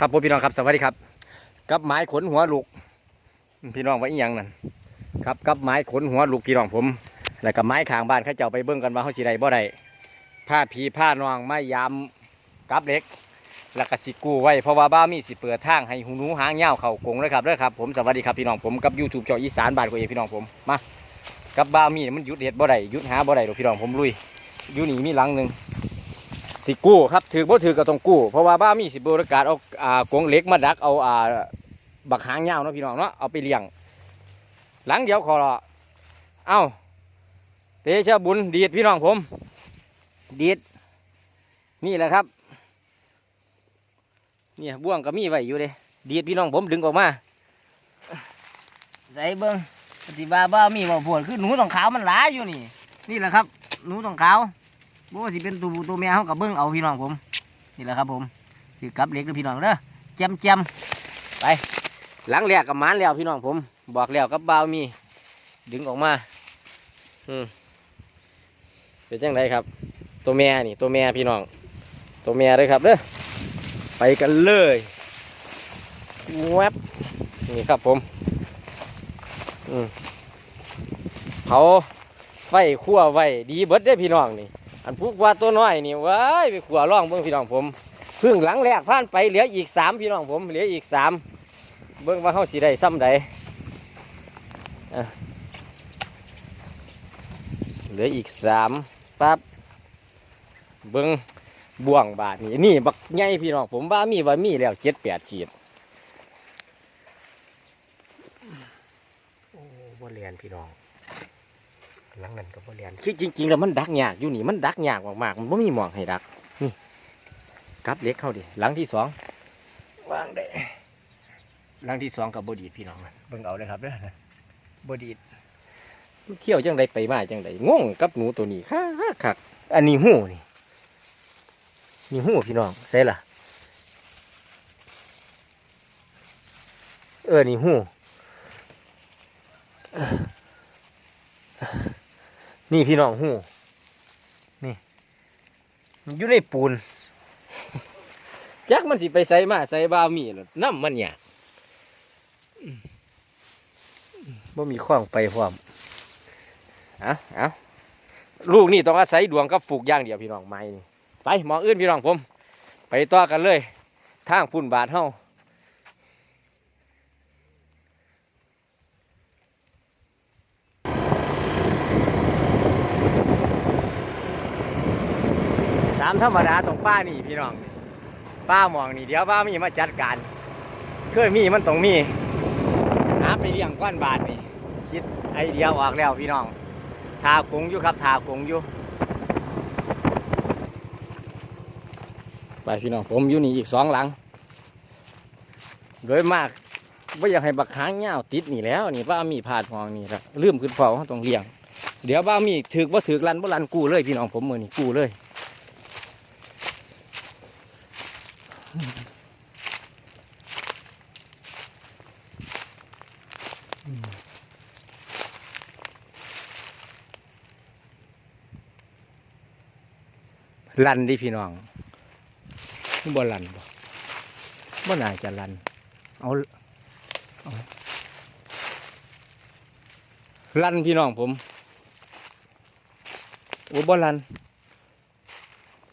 ครับผมพี่น้องครับสวัสดีครับ กับไม้ขนหัวลูก พี่น้องว่าอีหยังนั่นครับกับไม้ขนหัวลูกพี่น้องผม แล้วกับไม้ขางบ้านเขาเจ้าไปเบิ่งกันว่าเขาสิได้บ่ได้ผ้าผีผ้านองไม้ยามกับเล็ก แล้วก็สิกูไว้เพราะว่าบ้ามีสิเปิดทางให้หูหนูหางเง่าวเข่ากงเลยครับเด้อครับผมสวัสดีครับพี่น้องผมกับยูทูบจออีสานบ้านกูเองพี่น้องผมมากับบ้ามีมันหยุดเห็ดบ่ได้หยุดหาบ่ได้หรอกพี่น้องผมลุยอยู่นี่มีหลังหนึ่ง สิกู้ครับถือบ่ถือก็ต้องกู้ เพราะว่าบ้ามีสิบริการเอาอ่ากรงเหล็กมาดักเอาอ่าบักหางยาวเนาะพี่น้องเนาะเอาไปเลี้ยง หลังเดียวขอรอเอ้าเตชะบุญดีดพี่น้องผม ดีดนี่แหละครับเนี่ยบ่วงก็มีไว้อยู่เลยดีดพี่น้องผมดึงออกมาใส่เบิ้งปฏิบาบ้ามีบ่ปวดคือหนูตองขาวมันหลาอยู่นี่ นี่แหละครับ หนูตองขาว บ่ว่าสิเป็นตัวตัวแม่เขากับเบิ้งเอาพี่น้องผมนี่แหละครับผมสิกลับเล็กเด้อพี่น้องเด้อแจมแจมไป หลังแรกกับมานแล้วพี่น้องผม บอกแล้วกับบ่าวมี ดึงออกมาอืมเป็นจังไดครับ ตัวแม่นี่ตัวแม่พี่น้อง ตัวแม่เลยครับเด้อไปกันเลยแวบนี่ครับผมอืมเผาไฟคั่วไว้ดีเบิดได้พี่น้องนี่ อันพูกว่าตัวน้อยนี่ว้ายไปขัวร่องเบิ้องพี่น้องผมเพึ่งหลังแรกผ่านไปเหลืออีกสามพี่น้องผมเหลืออีกสามเบิ้องว่าเขาสีได้ซ้ำใดเหลืออีกสามปั๊บเบิ้องบ่วงบาทนี่นี่บักใหญ่พี่น้องผมว่ามีว่ามีแล้วเจ็ดแปดขีดโอ้บ่เรียนพี่น้อง หลังนั้นก็บ่เรียนคือจริงๆแล้วมันดักยากอยู่นี่มันดักยากมากๆมันบ่มีหมองให้ดักนี่กลับเล็กเข้าดิหลังที่สองวางได้หลังที่สองกับบดีดพี่น้องเบิ่งเอาเลยครับเด้อบดีดมันเที่ยวจังใดไปมาจังใดงงกับหนูตัวนี้ค่ะคักอันนี้หูนี่นี่หูพี่น้องใส่ล่ะเออนี่หู นี่พี่น้องหูนี่มันอยู่ในปูนจักมันสิไปใส่มาใส่บามีหรอน้ำมันเนี่ยากอืมบ่มีข้องไปพร้อมอะเอาลูกนี่ต้องอาศัยดวงกับฝูกย่างเดียวพี่น้องไม่ไปมองอื่นพี่น้องผม ไปต่อกันเลย ทางพุ่นบาทเฮาามธรรมดาตรงป้านี่พี่น้องป้ามองนี่เดี๋ยวป้ามีมาจัดการเคยมีมันต้องมีหาไปเลี้ยงก้อนบาทนี่คิดไอเดียออกแล้วพี่น้องทากงอยู่ครับทากงอยู่ไปพี่น้องผมอยู่นี่อีกสองหลัง โดยมากไม่อยากให้บักหางเงาวติดนี่แล้ว นี่ป้ามีพาดหองนี่ละลืมขึ้นเฝ้าเราต้องเลี้ยง เดี๋ยวบ้ามีถือว่าถือรันบ่รันกูเลยพี่น้องผมมือนี่กูเลย ลันดิพี่น้องบ่ลันบ่บ่น่าจะลัน เอาเอาลันพี่น้องผมโอ้บ่ลัน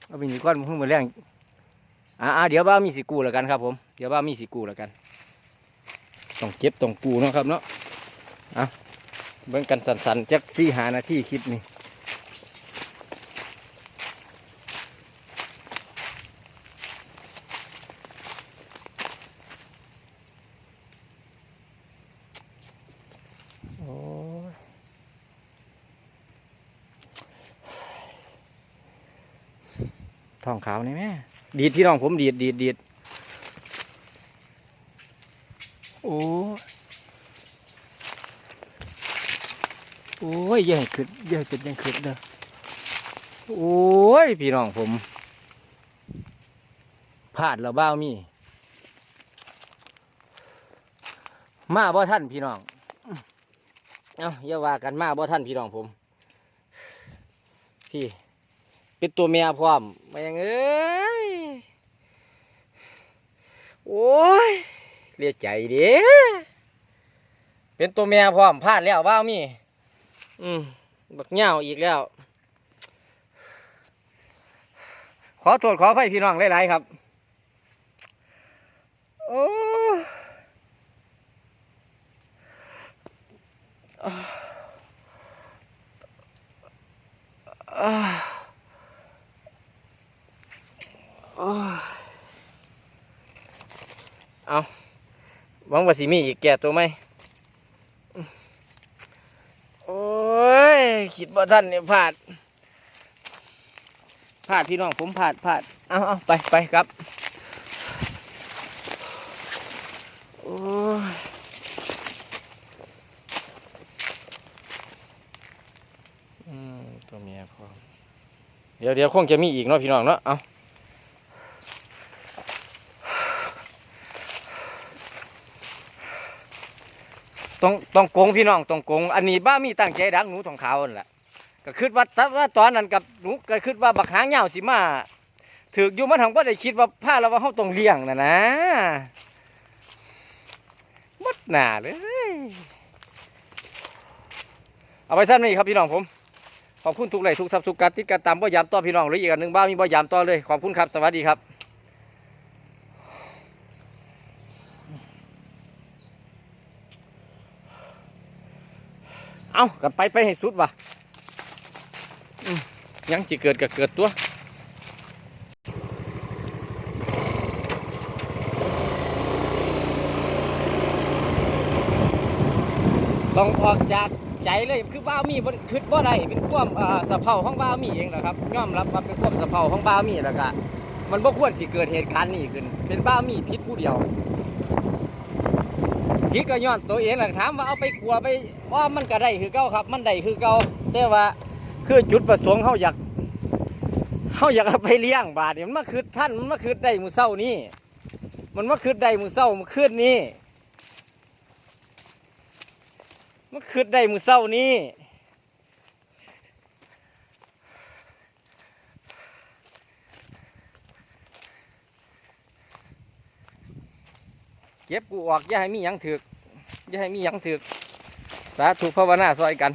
เอาไปนี่ก้อนเพิ่งมาแรงอ่าอ่าเดี๋ยวบ้ามีสิกูแล้วกันครับ ผม เดี๋ยวบ้ามีสิกูแล้วกัน ต้องเก็บต้องกูเนาะครับเนาะอะเบิ่งกันสันๆจักสี่หานาทีคลิปนี้ ท้องขาวนี่แม่ดีดพี่น้องผมดีดดีดดีดโอ้ยโอ้ยอยังขึ้นอยังขึ้นยังขึ้นเด้อโอ้ยพี่น้องผมพลาดแล้วบ้ามี มาบ่ท่านพี่น้องเอาอย่าว่ากันมาบ่ท่านพี่น้องผม พี่ เป็นตัวเมียพร้อมมายังเอ้ยโอ้ยเรียกใจเด้เป็นตัวเมียพร้อมพลาดแล้วว่ามีอืมบักเหง่าอีกแล้ว ขอโทษขออภัยพี่น้องหลายๆครับ โอ้อ่าอ่าอ่าเอา หวังว่าสิมีอีกแก่ตัวไหมโอ้ยคิดว่าท่านเนี่ยพลาดพลาดพี่น้องผมพลาดพลาดเอาเอาไปไปครับโอ้ยตัวเมียพอเดี๋ยวเดี๋ยวคงจะมีอีกเนาะพี่น้องเนาะเอา ต้องต้องโกงพี่น้องต้องโกงอันนี้บ้ามีตั้งใจดักหนูทองขาวนั่นแหละก็คิดว่าถ้าว่าตอนนั้นกับหนูก็คิดว่าบักหางเหยาสิมาถืออยู่มันทางบ่ได้คิดว่าผ้าเราว่าเขาต้องเลี้ยงนะนะหมดหนาเลยเอาไปสั้นนี่ครับพี่น้องผมขอบคุณทุกไลค์ทุกซับทุกการติดการตามบ่ยามต่อพี่น้องหรืออีกอันหนึ่งบ้ามีบ่ยามต่อเลยขอบคุณครับสวัสดีครับ เอากลับไปไปให้สุดว่ะยังจะเกิดก็เกิดตัวต้องออกจากใจเลยคือบ้ามีบ่คิดบ่ได้เป็นความสะเพาของบ้ามีเองนะครับยอมรับว่าเป็นความสะเพาของบ้ามีแล้วก็มันบ่ควรสิเกิดเหตุการณ์นี้ขึ้น เป็นบ้ามีผิดผู้เดียว ผิดก็ย้อนตัวเองแหละถามว่าเอาไปกลัวไปว่ามันก็ได้คือเก่าครับ มันได้คือเก่าแต่ว่าคือจุดประสงค์เขาอยากเขาอยากเอาไปเลี้ยงบาดเนี่ยมันมาคืดท่านมันมาคืดได้มือเศร้านี่มันมาคืดได้มือเศร้ามือคืนนี่มันคืดได้มือเศร้านี่ เก็บกูออกอย่าให้มีหยังถือกอย่าให้มีหยังถือกสาธุภาวนาซอยกัน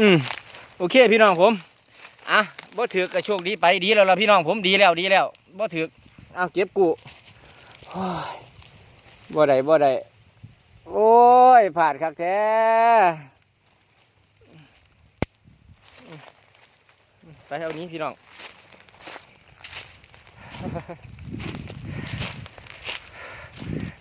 อืมโอเคพี่น้องผมอะบ่ถือกระโชคดีไปดีแล้วล่ะพี่น้องผมดีแล้วดีแล้วบ่ถือกเอาเก็บกู บ่ได้บ่ได้โอ้ยผ่านคักแท้ไปเอานี้พี่น้อง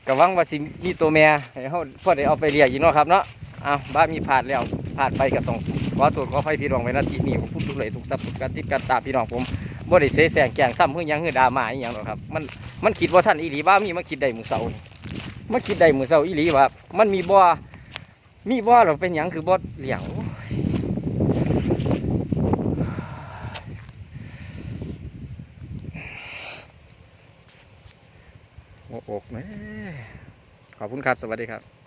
กะวังว่าสิมีตัวแม่ให้เฮาพอได้เอาไปเลี้ยงอีกเนาะครับเนาะอ้าวบ้านมีผ่านแล้วผ่านไปก็ต้องขอโทษขออภัยพี่น้องไว้ณที่นี้ผมพูดทุกเลยทุกทรัพย์ทุกการติดการตาพี่น้องผม บ่ได้เสแสร้งแกล้งซ้ำเพื่อยังเพื่อดามาอีหยังหรอกครับ มันมันคิดว่าท่านอีหลีบ้ามีมาคิดได้มือเสาร์นี่มาคิดได้มือเสาอีหลีว่ามันมีบ่อมีบ่อหรอเป็นหยังคือบ่อเลี้ยงโอ้โหแม่ขอบคุณครับ สวัสดีครับ